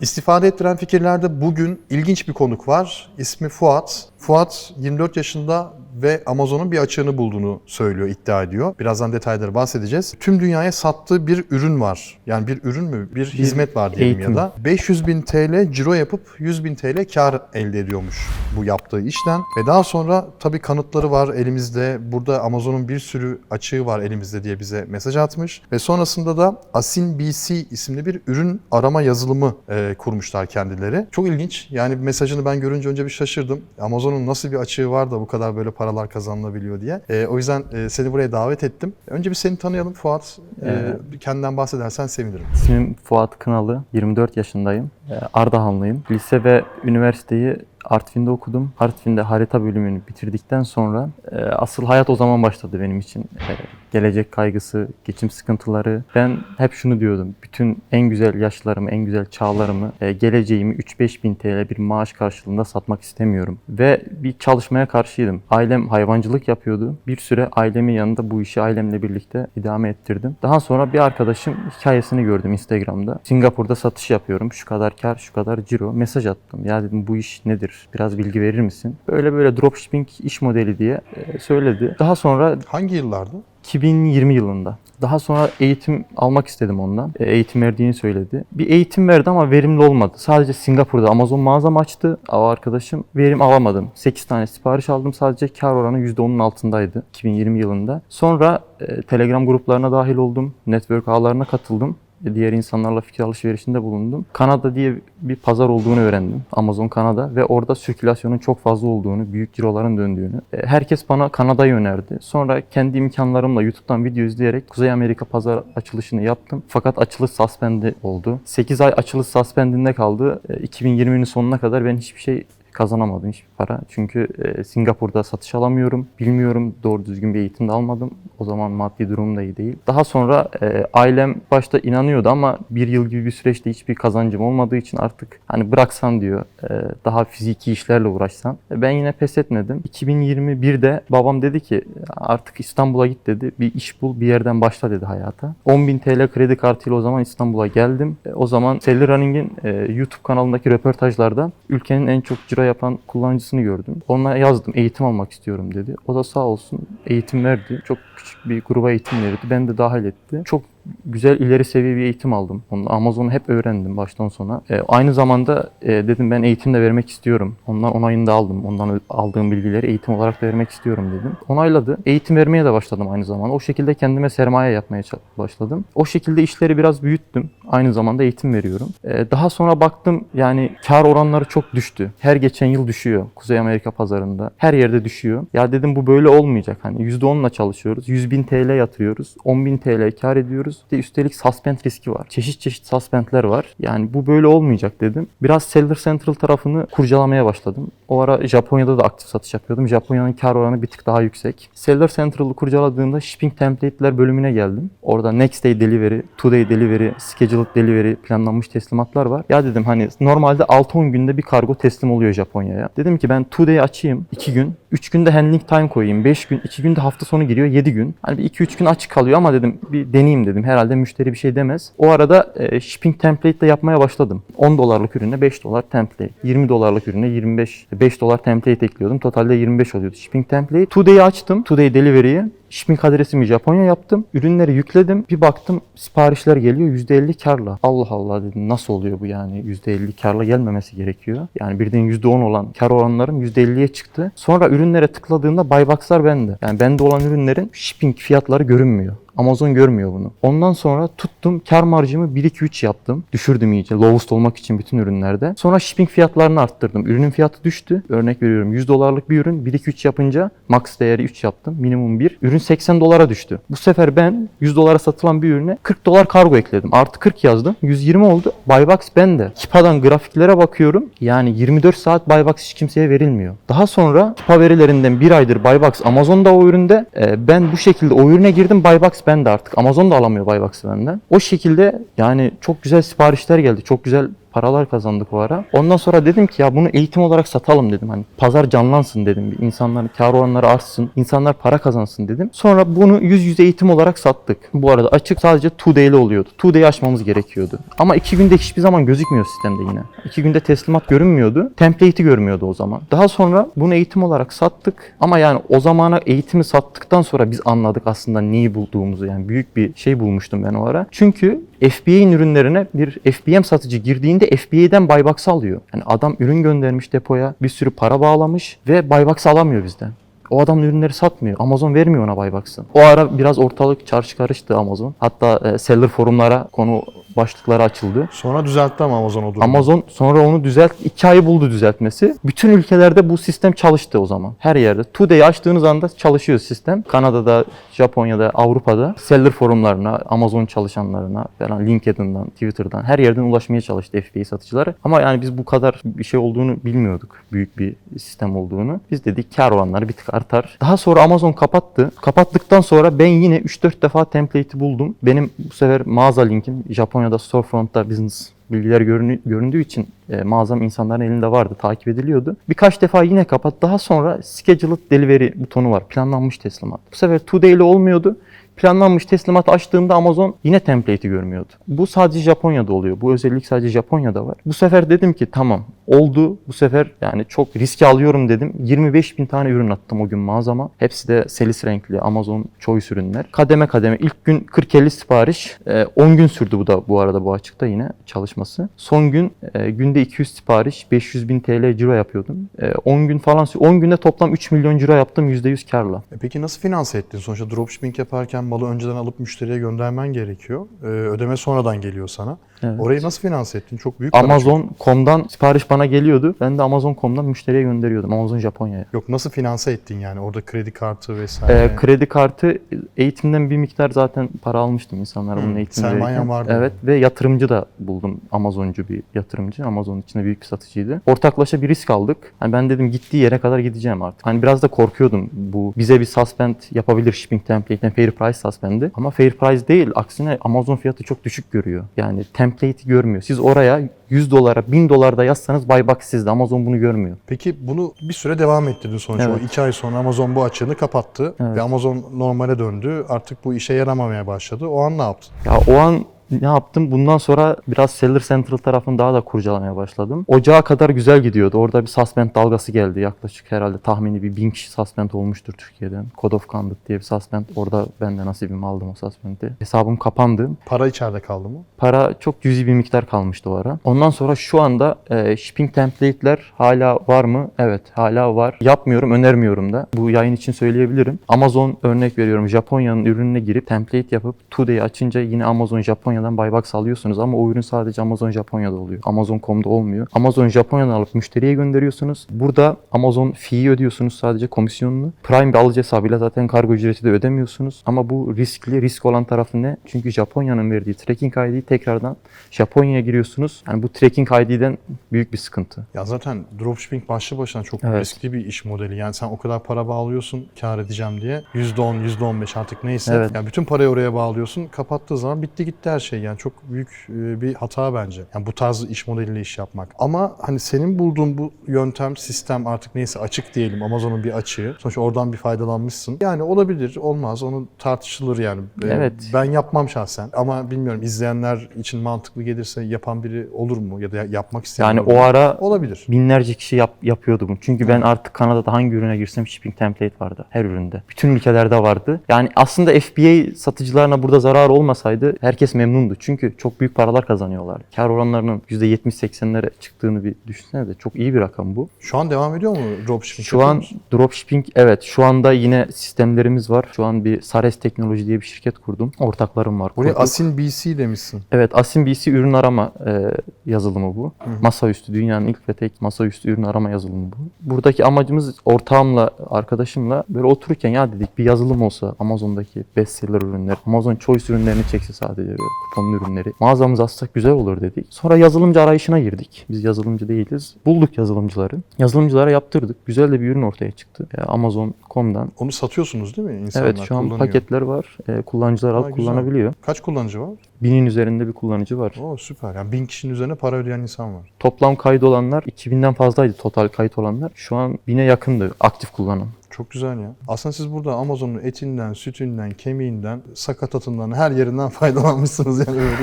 İstifade ettiren fikirlerde bugün ilginç bir konuk var. İsmi Fuat. Fuat 24 yaşında ve Amazon'un bir açığını bulduğunu söylüyor, iddia ediyor. Birazdan detayları bahsedeceğiz. Tüm dünyaya sattığı bir ürün var. Yani bir ürün mü? Bir, hizmet var diyelim eğitim. ya da. 500 bin TL ciro yapıp 100 bin TL kar elde ediyormuş bu yaptığı işten. Ve daha sonra tabii kanıtları var elimizde. Burada Amazon'un bir sürü açığı var elimizde diye bize mesaj atmış. Ve sonrasında da Asin BC isimli bir ürün arama yazılımı e, kurmuşlar kendileri. Çok ilginç. Yani mesajını ben görünce önce bir şaşırdım. Amazon'un nasıl bir açığı var da bu kadar böyle paralar kazanılabiliyor diye. E, o yüzden e, seni buraya davet ettim. Önce bir seni tanıyalım Fuat. E, bir kendinden bahsedersen sevinirim. İsmim Fuat Kınalı, 24 yaşındayım. Ee, Ardahanlıyım. Lise ve üniversiteyi Artvin'de okudum. Artvin'de harita bölümünü bitirdikten sonra e, asıl hayat o zaman başladı benim için. E, gelecek kaygısı, geçim sıkıntıları. Ben hep şunu diyordum. Bütün en güzel yaşlarımı, en güzel çağlarımı, e, geleceğimi 3-5 bin TL bir maaş karşılığında satmak istemiyorum. Ve bir çalışmaya karşıydım. Ailem hayvancılık yapıyordu. Bir süre ailemin yanında bu işi ailemle birlikte idame ettirdim. Daha sonra bir arkadaşım hikayesini gördüm Instagram'da. Singapur'da satış yapıyorum. Şu kadar kar, şu kadar ciro. Mesaj attım. Ya dedim bu iş nedir? Biraz bilgi verir misin? Böyle böyle dropshipping iş modeli diye e, söyledi. Daha sonra Hangi yıllarda? 2020 yılında. Daha sonra eğitim almak istedim ondan. E, Eğitim verdiğini söyledi. Bir eğitim verdi ama verimli olmadı. Sadece Singapur'da Amazon mağazam açtı. O arkadaşım verim alamadım. 8 tane sipariş aldım. Sadece kar oranı %10'un altındaydı 2020 yılında. Sonra e, Telegram gruplarına dahil oldum. Network ağlarına katıldım. E, Diğer insanlarla fikir alışverişinde bulundum. Kanada diye bir pazar olduğunu öğrendim. Amazon Kanada ve orada sirkülasyonun çok fazla olduğunu, büyük ciroların döndüğünü. E, Herkes bana Kanada'yı önerdi. Sonra kendi imkanlarımla YouTube'dan video izleyerek Kuzey Amerika pazar açılışını yaptım. Fakat açılış suspendi oldu. 8 ay açılış suspendinde kaldı. E, 2020'nin sonuna kadar ben hiçbir şey kazanamadım hiçbir para. Çünkü e, Singapur'da satış alamıyorum. Bilmiyorum doğru düzgün bir eğitim de almadım. O zaman maddi durumum da iyi değil. Daha sonra e, ailem başta inanıyordu ama bir yıl gibi bir süreçte hiçbir kazancım olmadığı için artık hani bıraksan diyor e, daha fiziki işlerle uğraşsan. E, ben yine pes etmedim. 2021'de babam dedi ki artık İstanbul'a git dedi. Bir iş bul bir yerden başla dedi hayata. 10.000 TL kredi kartıyla o zaman İstanbul'a geldim. E, o zaman Sally Running'in e, YouTube kanalındaki röportajlarda ülkenin en çok ciro yapan kullanıcısını gördüm. Ona yazdım eğitim almak istiyorum dedi. O da sağ olsun eğitim verdi. Çok küçük bir gruba eğitim verdi. Ben de dahil etti. Çok güzel ileri seviye bir eğitim aldım. Onu Amazon'u hep öğrendim baştan sona. E, aynı zamanda e, dedim ben eğitim de vermek istiyorum. Ondan onayını da aldım. Ondan aldığım bilgileri eğitim olarak da vermek istiyorum dedim. Onayladı. Eğitim vermeye de başladım aynı zamanda. O şekilde kendime sermaye yapmaya başladım. O şekilde işleri biraz büyüttüm. Aynı zamanda eğitim veriyorum. E, daha sonra baktım yani kar oranları çok düştü. Her geçen yıl düşüyor Kuzey Amerika pazarında. Her yerde düşüyor. Ya dedim bu böyle olmayacak. Hani %10'la çalışıyoruz. 100 bin TL yatırıyoruz. 10 bin TL kar ediyoruz. Bir De üstelik suspend riski var. Çeşit çeşit suspendler var. Yani bu böyle olmayacak dedim. Biraz Seller Central tarafını kurcalamaya başladım. O ara Japonya'da da aktif satış yapıyordum. Japonya'nın kar oranı bir tık daha yüksek. Seller Central'ı kurcaladığımda shipping template'ler bölümüne geldim. Orada next day delivery, two day delivery, scheduled delivery planlanmış teslimatlar var. Ya dedim hani normalde 6-10 günde bir kargo teslim oluyor Japonya'ya. Dedim ki ben two day açayım 2 gün. 3 günde handling time koyayım. 5 gün, 2 günde hafta sonu giriyor 7 gün. Hani bir 2-3 gün açık kalıyor ama dedim bir deneyeyim dedim. Herhalde müşteri bir şey demez. O arada e, shipping template de yapmaya başladım. 10 dolarlık ürüne 5 dolar template. 20 dolarlık ürüne 25 5 dolar template ekliyordum. Totalde 25 oluyordu shipping template. Today'i açtım. Today delivery'yi. Shipping adresimi Japonya yaptım. Ürünleri yükledim. Bir baktım siparişler geliyor %50 karla. Allah Allah dedim nasıl oluyor bu yani %50 karla gelmemesi gerekiyor. Yani birden %10 olan kar oranlarım %50'ye çıktı. Sonra ürünlere tıkladığımda buybox'lar bende. Yani bende olan ürünlerin shipping fiyatları görünmüyor. Amazon görmüyor bunu. Ondan sonra tuttum kar marjımı 1-2-3 yaptım. Düşürdüm iyice lowest olmak için bütün ürünlerde. Sonra shipping fiyatlarını arttırdım. Ürünün fiyatı düştü. Örnek veriyorum 100 dolarlık bir ürün 1-2-3 yapınca max değeri 3 yaptım. Minimum 1. Ürün 80 dolara düştü. Bu sefer ben 100 dolara satılan bir ürüne 40 dolar kargo ekledim. Artı 40 yazdım. 120 oldu. Buybox bende. Kipa'dan grafiklere bakıyorum. Yani 24 saat Buybox hiç kimseye verilmiyor. Daha sonra Kipa verilerinden bir aydır Buybox Amazon'da o üründe. Ee, ben bu şekilde o ürüne girdim. Buybox bende artık. Amazon da alamıyor Buybox'ı benden. O şekilde yani çok güzel siparişler geldi. Çok güzel paralar kazandık o ara. Ondan sonra dedim ki ya bunu eğitim olarak satalım dedim. Hani pazar canlansın dedim. Bir İnsanların kar oranları artsın. insanlar para kazansın dedim. Sonra bunu yüz yüze eğitim olarak sattık. Bu arada açık sadece two day'li oluyordu. Two day açmamız gerekiyordu. Ama iki günde hiçbir zaman gözükmüyor sistemde yine. İki günde teslimat görünmüyordu. Template'i görmüyordu o zaman. Daha sonra bunu eğitim olarak sattık. Ama yani o zamana eğitimi sattıktan sonra biz anladık aslında neyi bulduğumuzu. Yani büyük bir şey bulmuştum ben o ara. Çünkü FBA'in ürünlerine bir FBM satıcı girdiğinde FBA'den buybox alıyor. Yani adam ürün göndermiş depoya, bir sürü para bağlamış ve buybox alamıyor bizden. O adam ürünleri satmıyor. Amazon vermiyor ona buybox'ı. O ara biraz ortalık çarşı karıştı Amazon. Hatta e, seller forumlara konu başlıkları açıldı. Sonra düzeltti ama Amazon o durumu. Amazon sonra onu düzelt, iki ayı buldu düzeltmesi. Bütün ülkelerde bu sistem çalıştı o zaman. Her yerde. Today açtığınız anda çalışıyor sistem. Kanada'da, Japonya'da, Avrupa'da seller forumlarına, Amazon çalışanlarına falan LinkedIn'dan, Twitter'dan her yerden ulaşmaya çalıştı FBA satıcıları. Ama yani biz bu kadar bir şey olduğunu bilmiyorduk. Büyük bir sistem olduğunu. Biz dedik kar oranları bir tık artar. Daha sonra Amazon kapattı. Kapattıktan sonra ben yine 3-4 defa template'i buldum. Benim bu sefer mağaza linkim Japonya'da storefront'ta business bilgiler görünü- göründüğü için e, mağazam insanların elinde vardı, takip ediliyordu. Birkaç defa yine kapat. Daha sonra scheduled delivery butonu var. Planlanmış teslimat. Bu sefer two day'li olmuyordu. Planlanmış teslimat açtığımda Amazon yine template'i görmüyordu. Bu sadece Japonya'da oluyor. Bu özellik sadece Japonya'da var. Bu sefer dedim ki tamam oldu. Bu sefer yani çok riski alıyorum dedim. 25 bin tane ürün attım o gün mağazama. Hepsi de selis renkli Amazon Choice ürünler. Kademe kademe ilk gün 40-50 sipariş. E, 10 gün sürdü bu da bu arada bu açıkta yine çalışması. Son gün e, günde 200 sipariş 500 bin TL ciro yapıyordum. E, 10 gün falan sü- 10 günde toplam 3 milyon ciro yaptım %100 karla. E peki nasıl finanse ettin? Sonuçta dropshipping yaparken malı önceden alıp müşteriye göndermen gerekiyor. Ee, ödeme sonradan geliyor sana. Evet. Orayı nasıl finanse ettin? Çok büyük. Amazon.com'dan sipariş bana geliyordu. Ben de Amazon.com'dan müşteriye gönderiyordum. Amazon Japonya'ya. Yok nasıl finanse ettin yani? Orada kredi kartı vesaire. Ee, kredi kartı eğitimden bir miktar zaten para almıştım insanlara bunun Hı, eğitimini sermayen vardı Evet ve yatırımcı da buldum. Amazoncu bir yatırımcı. Amazon içinde büyük bir satıcıydı. Ortaklaşa bir risk aldık. Hani ben dedim gittiği yere kadar gideceğim artık. Hani biraz da korkuyordum. Bu bize bir suspend yapabilir shipping template'den fair price suspend'i. Ama fair price değil. Aksine Amazon fiyatı çok düşük görüyor. Yani template'i görmüyor. Siz oraya 100 dolara 1000 dolarda yazsanız buybox sizde. Amazon bunu görmüyor. Peki bunu bir süre devam ettirdin sonuçta. Evet. O iki ay sonra Amazon bu açığını kapattı. Evet. Ve Amazon normale döndü. Artık bu işe yaramamaya başladı. O an ne yaptın? Ya o an ne yaptım? Bundan sonra biraz Seller Central tarafını daha da kurcalamaya başladım. Ocağa kadar güzel gidiyordu. Orada bir suspend dalgası geldi. Yaklaşık herhalde tahmini bir bin kişi suspend olmuştur Türkiye'den. Code of Conduct diye bir suspend. Orada ben de nasibimi aldım o suspendi. Hesabım kapandı. Para içeride kaldı mı? Para çok cüzi bir miktar kalmıştı o ara. Ondan sonra şu anda e, shipping template'ler hala var mı? Evet hala var. Yapmıyorum, önermiyorum da. Bu yayın için söyleyebilirim. Amazon örnek veriyorum. Japonya'nın ürününe girip template yapıp Today açınca yine Amazon Japonya'dan buybox alıyorsunuz ama o ürün sadece Amazon Japonya'da oluyor. Amazon.com'da olmuyor. Amazon Japonya'dan alıp müşteriye gönderiyorsunuz. Burada Amazon fee'yi ödüyorsunuz sadece komisyonunu. Prime bir alıcı hesabıyla zaten kargo ücreti de ödemiyorsunuz. Ama bu riskli. Risk olan tarafı ne? Çünkü Japonya'nın verdiği tracking ID'yi tekrardan Japonya'ya giriyorsunuz. Yani bu tracking ID'den büyük bir sıkıntı. Ya zaten dropshipping başlı başına çok Evet. riskli bir iş modeli. Yani sen o kadar para bağlıyorsun kar edeceğim diye. %10, %15 artık neyse. Evet. Yani bütün parayı oraya bağlıyorsun. Kapattığı zaman bitti gitti her şey. Yani çok büyük e, bir hata bence. Yani bu tarz iş modeliyle iş yapmak. Ama hani senin bulduğun bu yöntem, sistem artık neyse açık diyelim. Amazon'un bir açığı. Sonuçta oradan bir faydalanmışsın. Yani olabilir, olmaz. Onu tartışılır yani. E, Evet. Ben yapmam şahsen. Ama bilmiyorum izleyenler için mantıklı gelirse yapan biri olur mu? Ya da yapmak isteyen Yani olur mu? o ara Olabilir. binlerce kişi yap, yapıyordu bunu. Çünkü ben artık Kanada'da hangi ürüne girsem shipping template vardı. Her üründe. Bütün ülkelerde vardı. Yani aslında FBA satıcılarına burada zarar olmasaydı herkes memnundu. Çünkü çok büyük paralar kazanıyorlar. Kar oranlarının %70-80'lere çıktığını bir düşünsene de çok iyi bir rakam bu. Şu an devam ediyor mu dropshipping? Şu an dropshipping evet şu anda yine sistemlerimiz var. Şu an bir Sares Teknoloji diye bir şirket kurdum. Ortaklarım var. Buraya Kurduk. Asin BC demişsin. Evet, Asim BC ürün arama e, yazılımı bu. Masaüstü, dünyanın ilk ve tek masaüstü ürün arama yazılımı bu. Buradaki amacımız ortağımla, arkadaşımla böyle otururken ya dedik bir yazılım olsa Amazon'daki bestseller ürünler, Amazon Choice ürünlerini çekse sadece böyle kuponlu ürünleri. Mağazamızı açsak güzel olur dedik. Sonra yazılımcı arayışına girdik. Biz yazılımcı değiliz. Bulduk yazılımcıları. Yazılımcılara yaptırdık. Güzel de bir ürün ortaya çıktı. E, Amazon.com'dan. Onu satıyorsunuz değil mi? İnsanlar Evet şu an paketler var. E, kullanıcılar alıp kullanabiliyor. Kaç kullanıcı var? Binin üzerinde bir kullanıcı var. Oo süper. Yani bin kişinin üzerine para ödeyen insan var. Toplam kayıt olanlar 2000'den fazlaydı total kayıt olanlar. Şu an 1000'e yakındı aktif kullanan. Çok güzel ya. Aslında siz burada Amazon'un etinden, sütünden, kemiğinden, sakatatından her yerinden faydalanmışsınız yani öyle.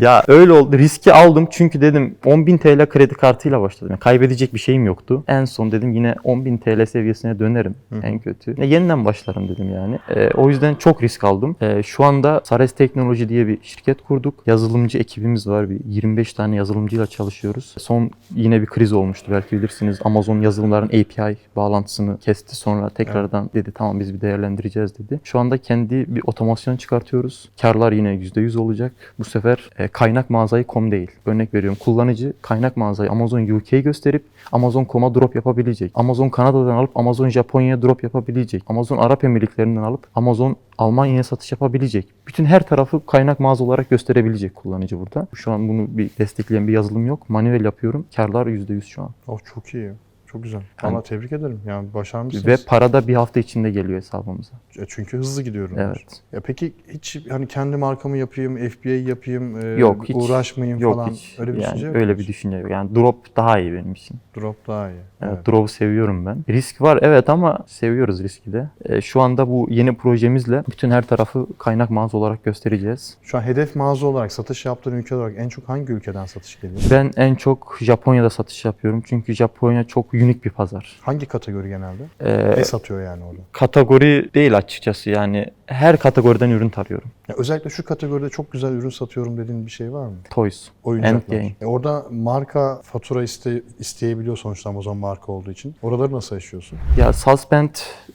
ya öyle oldu. Riski aldım çünkü dedim 10.000 TL kredi kartıyla başladım. Yani kaybedecek bir şeyim yoktu. En son dedim yine 10.000 TL seviyesine dönerim en kötü. Ya yeniden başlarım dedim yani. Ee, o yüzden çok risk aldım. Ee, şu anda Sares Teknoloji diye bir şirket kurduk. Yazılımcı ekibimiz var. Bir 25 tane yazılımcıyla çalışıyoruz. Son yine bir kriz olmuştu belki bilirsiniz. Amazon yazılımların API bağlantısını kesti. Sonra tekrardan dedi tamam biz bir değerlendireceğiz dedi. Şu anda kendi bir otomasyon çıkartıyoruz. Karlar yine %100 olacak. Bu sefer e, kaynak mağazayı com değil. Örnek veriyorum kullanıcı kaynak mağazayı Amazon UK gösterip Amazon.com'a drop yapabilecek. Amazon Kanada'dan alıp Amazon Japonya'ya drop yapabilecek. Amazon Arap Emirlikleri'nden alıp Amazon Almanya'ya satış yapabilecek. Bütün her tarafı kaynak mağaza olarak gösterebilecek kullanıcı burada. Şu an bunu bir destekleyen bir yazılım yok. Manuel yapıyorum. Karlar %100 şu an. oh çok iyi. Çok güzel. Yani- Valla tebrik ederim. Yani başarmışsınız. Ve para da bir hafta içinde geliyor hesabımıza. E, Çünkü hızlı gidiyorum. Evet. Ya peki hiç hani kendi markamı yapayım, FBA yapayım, e, Yok, hiç. uğraşmayayım Yok falan. hiç. Öyle bir yani düşünce yok öyle bir düşünce yok. Yani drop daha iyi benim için. Drop daha iyi. Evet, Drop'u seviyorum ben. Risk var evet ama seviyoruz riski de. E, şu anda bu yeni projemizle bütün her tarafı kaynak mağaza olarak göstereceğiz. Şu an hedef mağaza olarak, satış yaptığın ülke olarak en çok hangi ülkeden satış geliyor? Ben en çok Japonya'da satış yapıyorum. Çünkü Japonya çok unik bir pazar. Hangi kategori genelde? E, Ne satıyor yani orada? kategori değil açıkçası yani her kategoriden ürün tarıyorum. Ya özellikle şu kategoride çok güzel ürün satıyorum dediğin bir şey var mı? Toys. Oyuncaklar. Endgame. E orada marka fatura iste, isteyebiliyor sonuçta Amazon marka olduğu için. Oraları nasıl yaşıyorsun? Ya suspend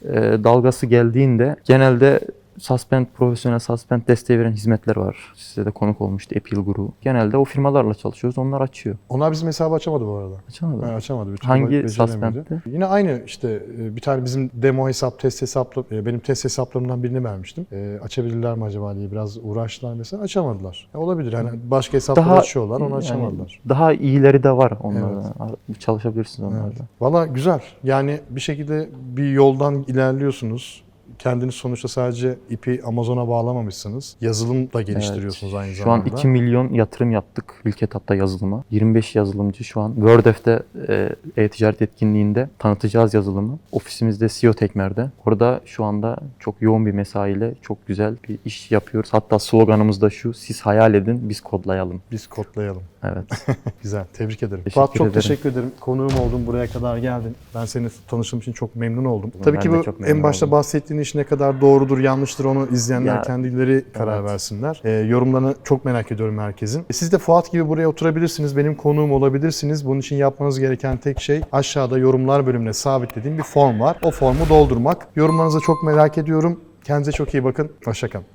e, dalgası geldiğinde genelde suspend profesyonel suspend desteği veren hizmetler var. Size de konuk olmuştu Appeal grubu. Genelde o firmalarla çalışıyoruz. Onlar açıyor. Onlar bizim hesabı açamadı bu arada. Açamadı. Ha, açamadı. Türlü Hangi suspend'ti? Yine aynı işte e, bir tane bizim demo hesap, test hesaplı, e, benim test hesaplarımdan birini vermiştim. E, açabilirler mi acaba diye biraz uğraştılar mesela. Açamadılar. E, olabilir. Yani başka hesaplar Daha açıyorlar, onu yani açamadılar. daha iyileri de var onlarda. Çalışabilirsiniz onlarda. Evet. Valla güzel. Yani bir şekilde bir yoldan ilerliyorsunuz. Kendiniz sonuçta sadece ipi Amazon'a bağlamamışsınız. Yazılım da geliştiriyorsunuz aynı Şu an zamanda. 2 milyon yatırım yaptık ilk etapta yazılıma. 25 yazılımcı şu an WordF'de e, e-ticaret etkinliğinde tanıtacağız yazılımı. Ofisimizde CEO Tekmer'de. Orada şu anda çok yoğun bir mesaiyle çok güzel bir iş yapıyoruz. Hatta sloganımız da şu, siz hayal edin, biz kodlayalım. Biz kodlayalım. Evet. Güzel. Tebrik ederim. Teşekkür Fuat çok ederim. teşekkür ederim. Konuğum oldun. Buraya kadar geldin. Ben seni tanıştığım için çok memnun oldum. Ben Tabii ki de bu en başta oldum. İş ne kadar doğrudur, yanlıştır onu izleyenler Ya, kendileri karar evet. versinler. Ee, yorumlarını çok merak ediyorum herkesin. E, Siz de Fuat gibi buraya oturabilirsiniz. Benim konuğum olabilirsiniz. Bunun için yapmanız gereken tek şey aşağıda yorumlar bölümüne sabitlediğim bir form var. O formu doldurmak. Yorumlarınızı çok merak ediyorum. Kendinize çok iyi bakın. Hoşçakalın.